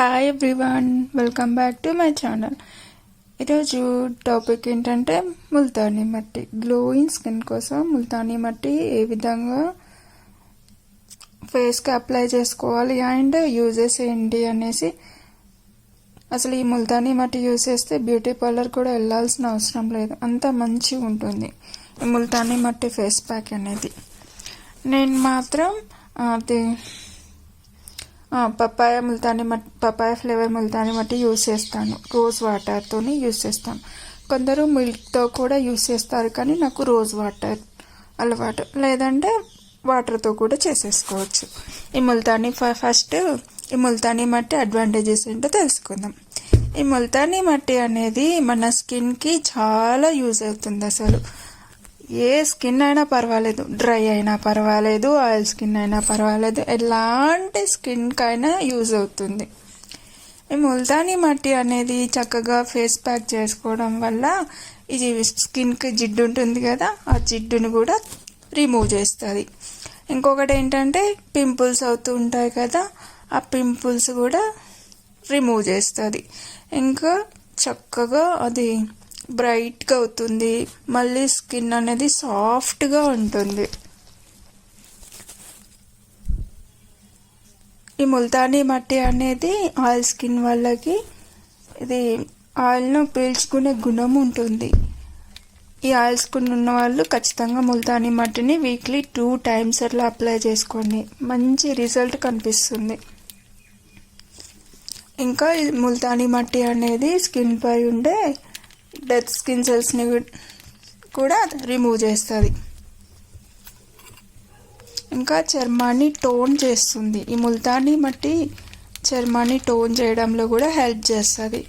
Hi everyone welcome back to my channel ఈరోజు topic ఏంటంటే ముల్తానీ మట్టి గ్లోయింగ్ స్కిన్ కోసం ముల్తానీ మట్టి ఏ విధంగా ఫేస్కి అప్లై చేసుకోవాలి అండ్ యూజెస్ ఏంటి అనేసి అసలు ఈ ముల్తానీ మట్టి యూజ్ చేస్తే బ్యూటీ పార్లర్ కూడా వెళ్ళాల్సిన అవసరం లేదు. అంత మంచిగా ఉంటుంది ఈ ముల్తానీ మట్టి ఫేస్ ప్యాక్ అనేది. నేను మాత్రం అది పప్పాయ ముల్తాని మట్టి పప్పాయ ఫ్లేవర్ ముల్తాని మట్టి యూస్ చేస్తాను. రోజ్ వాటర్తోని యూస్ చేస్తాను. కొందరు మిల్క్తో కూడా యూస్ చేస్తారు కానీ నాకు రోజ్ వాటర్ అలవాటు. లేదంటే వాటర్తో కూడా చేసేసుకోవచ్చు. ఈ ముల్తాని ఫ- ఫస్ట్ ఈ ముల్తానీ మట్టి అడ్వాంటేజెస్ ఏంటో తెలుసుకుందాం. ఈ ముల్తానీ మట్టి అనేది మన స్కిన్కి చాలా యూజ్ అవుతుంది అసలు. ఏ స్కిన్ అయినా పర్వాలేదు. డ్రై అయినా పర్వాలేదు ఆయిల్ స్కిన్ అయినా పర్వాలేదు. ఎలాంటి స్కిన్కైనా యూజ్ అవుతుంది. ఈ ముల్తానీ మట్టి అనేది చక్కగా ఫేస్ ప్యాక్ చేసుకోవడం వల్ల ఇది స్కిన్కి జిడ్డు ఉంటుంది కదా ఆ జిడ్డును కూడా రిమూవ్ చేస్తుంది. ఇంకొకటి ఏంటంటే పింపుల్స్ అవుతూ ఉంటాయి కదా ఆ పింపుల్స్ కూడా రిమూవ్ చేస్తుంది. ఇంకా చక్కగా అది బ్రైట్గా అవుతుంది. మళ్ళీ స్కిన్ అనేది సాఫ్ట్గా ఉంటుంది. ఈ ముల్తానీ మట్టి అనేది ఆయిల్ స్కిన్ వాళ్ళకి ఇది ఆయిల్ను పీల్చుకునే గుణం ఉంటుంది. ఈ ఆయిల్ స్కిన్ ఉన్న వాళ్ళు ఖచ్చితంగా ముల్తానీ మట్టిని వీక్లీ టూ టైమ్స్ అట్లా అప్లై చేసుకోండి. మంచి రిజల్ట్ కనిపిస్తుంది. ఇంకా ఈ ముల్తానీ మట్టి అనేది స్కిన్పై ఉండే డెత్ స్కిన్ సెల్స్ని కూడా రిమూవ్ చేస్తుంది. ఇంకా చర్మాన్ని టోన్ చేస్తుంది. ఈ ముల్తాన్ని మట్టి చర్మాన్ని టోన్ చేయడంలో కూడా హెల్ప్ చేస్తుంది.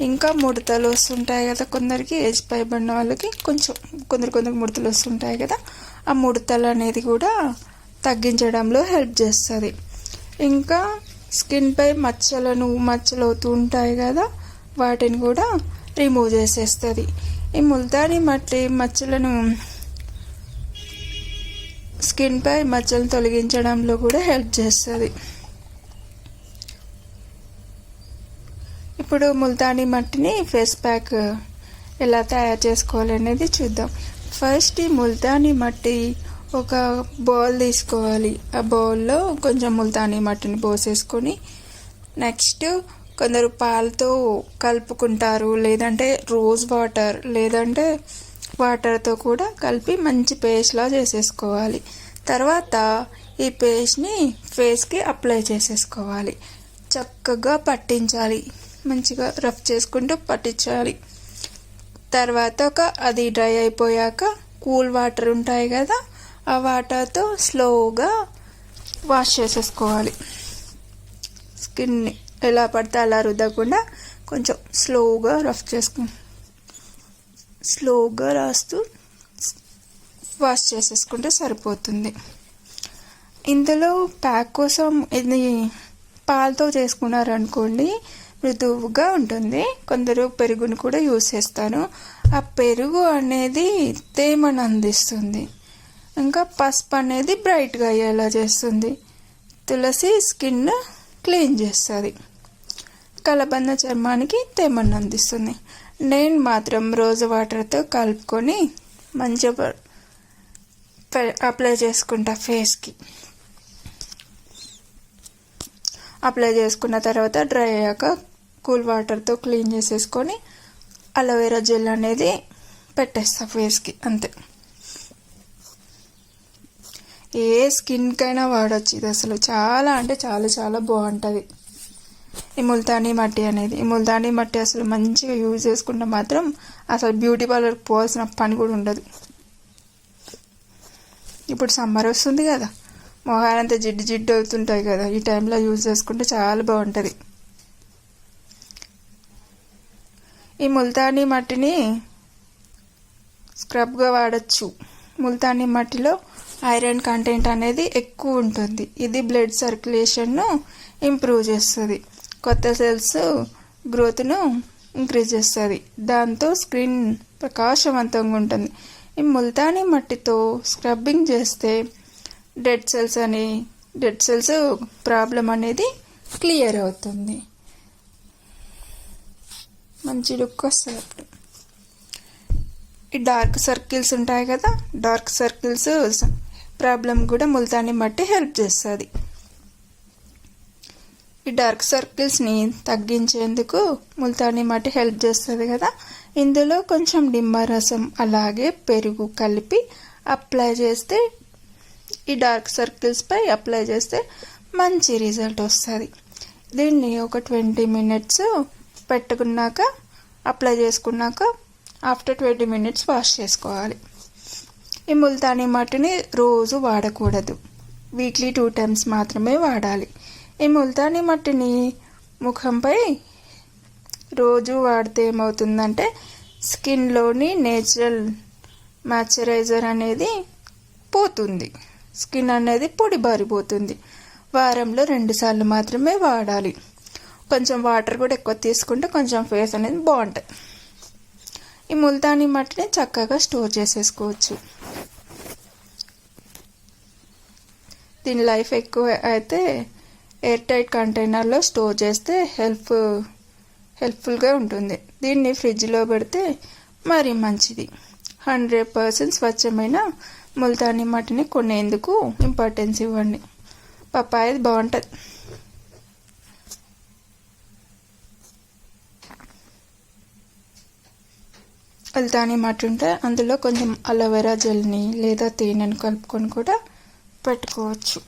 ఇంకా ముడతలు వస్తుంటాయి కదా కొందరికి ఏజ్ పైబడిన వాళ్ళకి కొంచెం కొందరు కొందరికి ముడతలు వస్తుంటాయి కదా ఆ ముడతలు అనేది కూడా తగ్గించడంలో హెల్ప్ చేస్తుంది. ఇంకా స్కిన్పై మచ్చలను మచ్చలు అవుతూ ఉంటాయి కదా వాటిని కూడా రిమూవ్ చేసేస్తుంది. ఈ ముల్తానీ మట్టి మచ్చలను స్కిన్పై మచ్చలను తొలగించడంలో కూడా హెల్ప్ చేస్తుంది. ఇప్పుడు ముల్తానీ మట్టిని ఫేస్ ప్యాక్ ఎలా తయారు చేసుకోవాలి అనేది చూద్దాం. ఫస్ట్ ఈ ముల్తానీ మట్టి ఒక బౌల్ తీసుకోవాలి. ఆ బౌల్లో కొంచెం ముల్తానీ మట్టిని పోసేసుకొని నెక్స్ట్ కొందరు పాలతో కలుపుకుంటారు లేదంటే రోజ్ వాటర్ లేదంటే వాటర్తో కూడా కలిపి మంచి పేస్ట్లా చేసేసుకోవాలి. తర్వాత ఈ పేస్ట్ని ఫేస్కి అప్లై చేసేసుకోవాలి. చక్కగా పట్టించాలి. మంచిగా రఫ్ చేసుకుంటూ పట్టించాలి. తర్వాత ఒక అది డ్రై అయిపోయాక కూల్ వాటర్ ఉంటాయి కదా ఆ వాటర్తో స్లోగా వాష్ చేసేసుకోవాలి. స్కిన్ని ఎలా పడితే అలా రుద్దకుండా కొంచెం స్లోగా రఫ్ చేసుకు స్లోగా రాస్తూ వాష్ చేసేసుకుంటే సరిపోతుంది. ఇందులో ప్యాక్ కోసం ఇది పాలతో చేసుకున్నారనుకోండి మృదువుగా ఉంటుంది. కొందరు పెరుగును కూడా యూస్ చేస్తారు. ఆ పెరుగు అనేది తేమను అందిస్తుంది. ఇంకా పసుపు అనేది బ్రైట్గా అయ్యేలా చేస్తుంది. తులసి స్కిన్ క్లీన్ చేస్తుంది. కలబంద చర్మానికి తేమను అందిస్తుంది. నేను మాత్రం రోజు వాటర్తో కలుపుకొని మంచిగా అప్లై చేసుకుంటా ఫేస్కి అప్లై చేసుకున్న తర్వాత డ్రై అయ్యాక కూల్ వాటర్తో క్లీన్ చేసేసుకొని అలోవెరా జెల్ అనేది పెట్టేస్తా ఫేస్కి అంతే. ఏ స్కిన్కైనా వాడచ్చు ఇది అసలు. చాలా అంటే చాలా చాలా బాగుంటుంది. ఈ ముల్తానీ మట్టి అనేది. ఈ ముల్తానీ మట్టి అసలు మంచిగా యూజ్ చేసుకుంటే మాత్రం అసలు బ్యూటీ పార్లర్కి పోవాల్సిన పని కూడా ఉండదు. ఇప్పుడు సమ్మర్ వస్తుంది కదా. మొహాలంతా జిడ్డు జిడ్డు అవుతుంటాయి కదా. ఈ టైంలో యూజ్ చేసుకుంటే చాలా బాగుంటుంది. ఈ ముల్తానీ మట్టిని స్క్రబ్గా వాడచ్చు. ముల్తానీ మట్టిలో ఐరన్ కంటెంట్ అనేది ఎక్కువ ఉంటుంది. ఇది బ్లడ్ సర్క్యులేషన్ను ఇంప్రూవ్ చేస్తుంది. కొత్త సెల్స్ గ్రోత్ను ఇంక్రీజ్ చేస్తుంది. దాంతో స్క్రీన్ ప్రకాశవంతంగా ఉంటుంది. ఈ ముల్తానీ మట్టితో స్క్రబ్బింగ్ చేస్తే డెడ్ సెల్స్ అని డెడ్ సెల్స్ ప్రాబ్లం అనేది క్లియర్ అవుతుంది. మంచి లుక్ వస్తుంది అప్పుడు. ఈ డార్క్ సర్కిల్స్ ఉంటాయి కదా డార్క్ సర్కిల్స్ ప్రాబ్లం కూడా ముల్తాని మట్టి హెల్ప్ చేస్తుంది. ఈ డార్క్ సర్కిల్స్ని తగ్గించేందుకు ముల్తాని మట్టి హెల్ప్ చేస్తుంది కదా. ఇందులో కొంచెం నిమ్మరసం అలాగే పెరుగు కలిపి అప్లై చేస్తే ఈ డార్క్ సర్కిల్స్పై అప్లై చేస్తే మంచి రిజల్ట్ వస్తుంది. దీన్ని ఒక ట్వంటీ మినిట్స్ పెట్టుకున్నాక అప్లై చేసుకున్నాక ఆఫ్టర్ ట్వంటీ మినిట్స్ వాష్ చేసుకోవాలి. ఈ ముల్తానీ మట్టిని రోజు వాడకూడదు. వీక్లీ టూ టైమ్స్ మాత్రమే వాడాలి. ఈ ముల్తాని మట్టిని ముఖంపై రోజు వాడితే ఏమవుతుందంటే స్కిన్లోని నేచురల్ మాయిశ్చరైజర్ అనేది పోతుంది. స్కిన్ అనేది పొడి బారిపోతుంది. వారంలో రెండుసార్లు మాత్రమే వాడాలి. కొంచెం వాటర్ కూడా ఎక్కువ తీసుకుంటే కొంచెం ఫేస్ అనేది బాగుంటుంది. ఈ ముల్తానీ మట్టిని చక్కగా స్టోర్ చేసేసుకోవచ్చు. దీని లైఫ్ ఎక్కువ అయితే ఎయిర్ టైట్ కంటైనర్లో స్టోర్ చేస్తే హెల్ప్ హెల్ప్ఫుల్గా ఉంటుంది. దీన్ని ఫ్రిడ్జ్లో పెడితే మరీ మంచిది. హండ్రెడ్ పర్సెంట్ స్వచ్ఛమైన ముల్తానీ మట్టిని కొనేందుకు ఇంపార్టెన్స్ ఇవ్వండి. పప్పాయది బాగుంటుంది. ముల్తానీ మట్టి ఉంటే అందులో కొంచెం అలోవెరా జెల్ని లేదా తేనెను కలుపుకొని కూడా పెట్టుకోవచ్చు.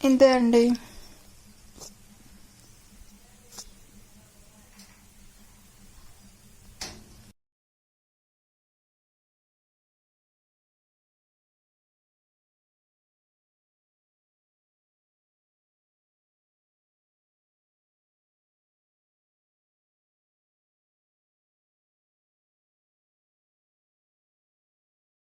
ఇంతే అండి.